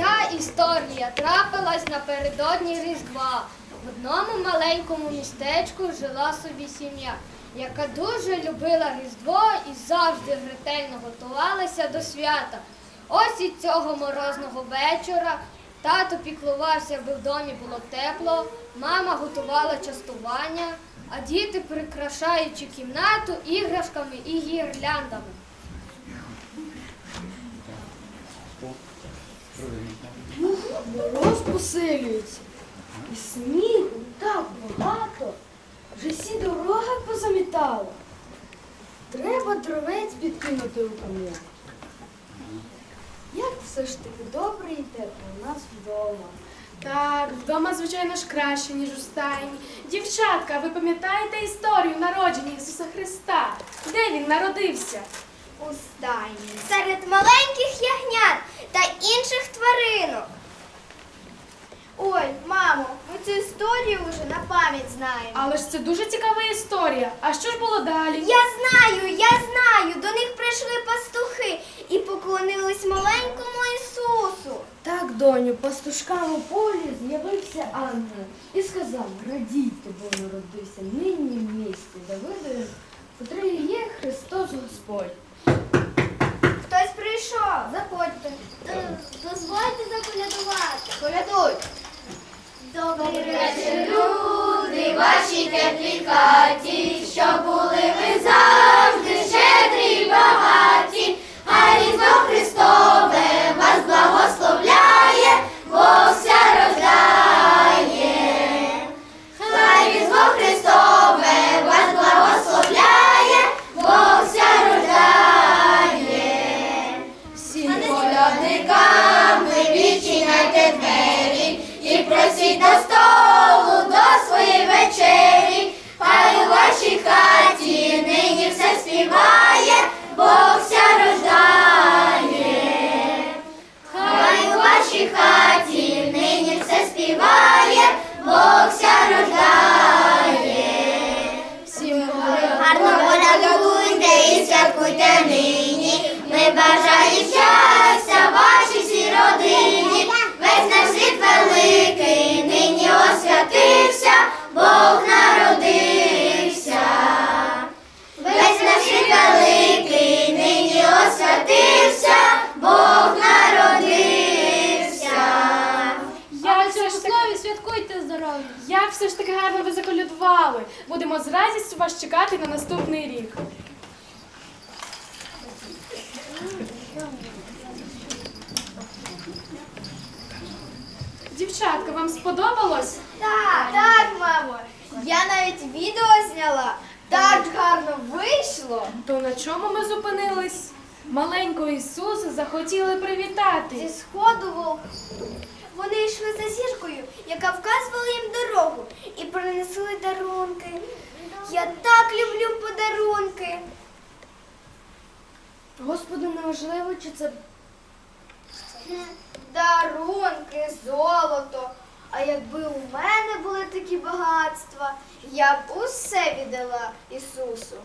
Ця історія трапилась напередодні Різдва. В одному маленькому містечку жила собі сім'я, яка дуже любила Різдво і завжди ретельно готувалася до свята. Ось і цього морозного вечора тато піклувався, аби в домі було тепло, мама готувала частування, а діти, прикрашаючи кімнату іграшками і гірляндами. Мороз посилюється. І снігу так багато. Вже всі дороги позамітало. Треба дровець підкинути у кам'ян. Як все ж таки добре і тепло у нас вдома. Так, вдома, звичайно ж, краще, ніж у стайні. Дівчатка, ви пам'ятаєте історію народження Ісуса Христа? Де він народився? у стайні серед маленьких ягнят та інших тваринок. Ой, мамо, ми цю історію вже на пам'ять знаємо. Але ж це дуже цікава історія. А що ж було далі? Я знаю, я знаю. До них прийшли пастухи і поклонились маленькому Ісусу. Так, доню, пастушкам у полі з'явився ангел і сказав, радійте, бо народився нині в місті Давидові, котрий є Христос Господь. Хтось прийшов. Заходьте. Дозвольте заколядувати. Колядуй. Вечір, люди, вашій теплій щоб були ви завжди щедрі й багаті, а різдво Христове вас благословляє, на наступний рік. Дівчатка, вам сподобалось? Так, так, мамо. Я навіть відео зняла. Так гарно вийшло. То на чому ми зупинились? Маленького Ісуса захотіли привітати. Зі сходу вовк. Вони йшли за зіркою, яка вказувала їм дорогу, і принесли дарунки. Я так люблю подарунки. Господи, неважливо, чи це Дарунки, золото. А якби у мене були такі багатства, я б усе віддала Ісусу.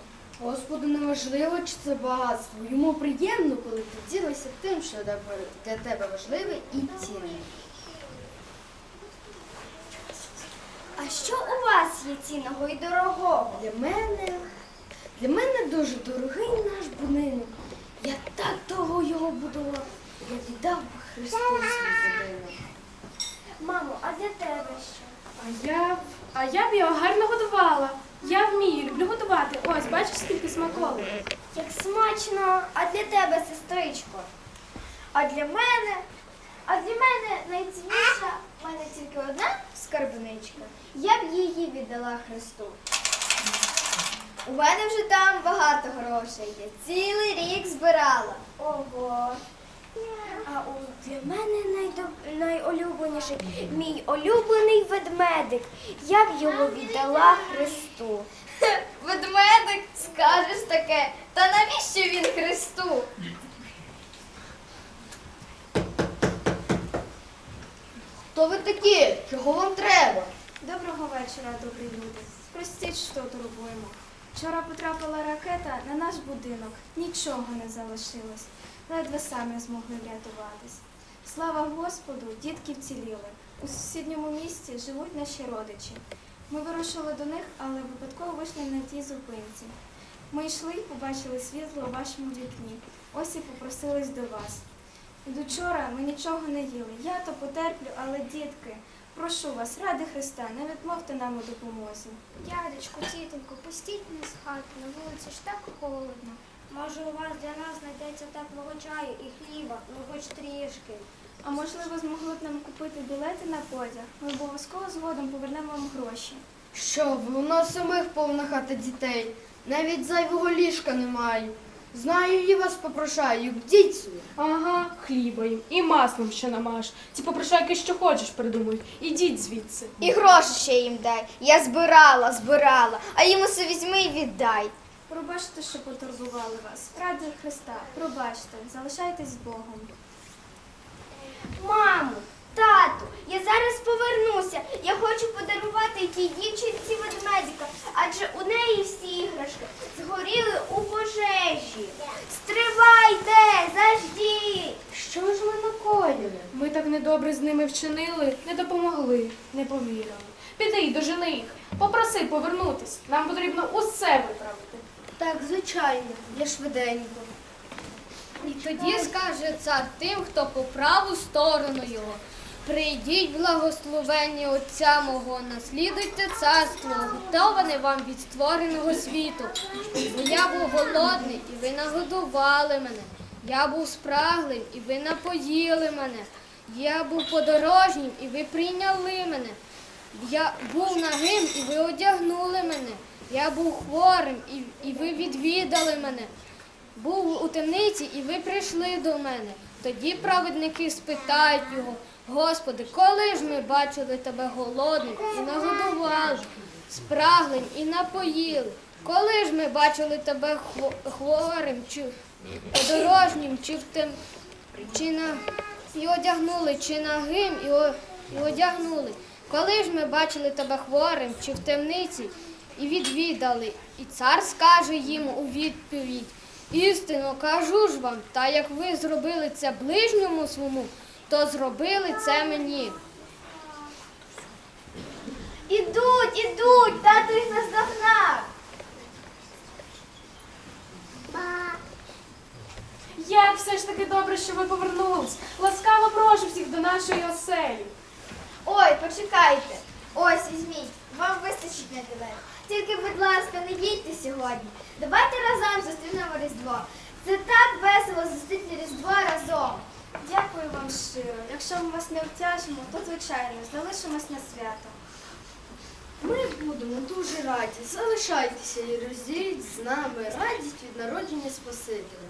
Господу неважливо, чи це багатство. Йому приємно, коли ти ділишся тим, що для для тебе важливе і цінне. Що у вас є цінного і дорогого? Для мене, для мене дуже дорогий наш будинок. Я так довго його будував. Я віддав би Христу свій будинок. Мамо, а для тебе що? А я, б- а я б його гарно годувала. Я вмію, люблю готувати. Ось, бачиш, скільки смаколиків. Як смачно, а для тебе, сестричко. А для мене, а для мене найцінніша, в мене тільки одна скарбничка. Я б її віддала Христу. У мене вже там багато грошей. Я цілий рік збирала. Ого. А у для мене найдоб- найулюбленіший мій улюблений ведмедик. Я б його віддала Христу. Ведмедик, скажеш таке. Та навіщо він Христу? Хто ви такі? Чого вам треба? Доброго вечора, добрі люди. Простіть, що турбуємо. Вчора потрапила ракета на наш будинок. Нічого не залишилось. Ледве самі змогли врятуватись. Слава Господу, дітки вціліли. У сусідньому місті живуть наші родичі. Ми вирушили до них, але випадково вийшли на тій зупинці. Ми йшли і побачили світло у вашому вікні. Ось і попросились до вас. Від учора ми нічого не їли. Я то потерплю, але дітки, прошу вас, ради Христа, не відмовте нам у допомозі. Дядечку, тітоньку, пустіть нас з хати, на вулиці ж так холодно. Може, у вас для нас знайдеться теплого чаю і хліба, ну хоч трішки. А можливо, змогли б нам купити білети на потяг? Ми обов'язково згодом повернемо вам гроші. Що ви, у нас самих повна хата дітей. Навіть зайвого ліжка немає. Знаю, і вас попрошаю, йдіть сюди. Ага, хліба їм і маслом ще намаш. Ці попрошайки, що хочеш, придумують. Ідіть звідси. І гроші ще їм дай. Я збирала, збирала, а їм усе візьми і віддай. Пробачте, що потурбували вас. Ради Христа, пробачте, залишайтесь з Богом. Мамо, тату, я зараз повернуся. Я хочу подарувати тій дівчинці ведмедика, адже у неї всі іграшки згоріли у пожежі. Стривайте, заждіть. Що ж ви накоїли? Ми так недобре з ними вчинили, не допомогли, не повірили. Піди й дожени їх, попроси повернутись. Нам потрібно усе виправити. Так, звичайно, я швиденько. І тоді скаже цар тим, хто по праву сторону його. Прийдіть, благословенні Отця мого, наслідуйте царство, готоване вам від створеного світу. Бо я був голодний, і ви нагодували мене. Я був спраглим, і ви напоїли мене. Я був подорожнім, і ви прийняли мене. Я був нагим, і ви одягнули мене. Я був хворим, і, і ви відвідали мене. Був у темниці, і ви прийшли до мене. Тоді праведники спитають його, Господи, коли ж ми бачили тебе голодним і нагодували, спраглим і напоїли? Коли ж ми бачили тебе хворим, чи подорожнім, чи в тем, чи на і одягнули, чи нагим, і, о, і одягнули? Коли ж ми бачили тебе хворим, чи в темниці, і відвідали? І цар скаже їм у відповідь. Істинно кажу ж вам, та як ви зробили це ближньому своєму, то зробили це мені. Ідуть, ідуть, тато їх наздогнав. Як все ж таки добре, що ви повернулись. Ласкаво прошу всіх до нашої оселі. Ой, почекайте. Ось візьміть, вам вистачить недалеко. Тільки, будь ласка, не їдьте сьогодні. Давайте разом зустрінемо Різдво. Це так весело зустріти Різдво разом. Дякую вам щиро. Якщо ми вас не обтяжимо, то звичайно залишимось на свято. Ми будемо дуже раді. Залишайтеся і розділіть з нами радість від народження Спасителя.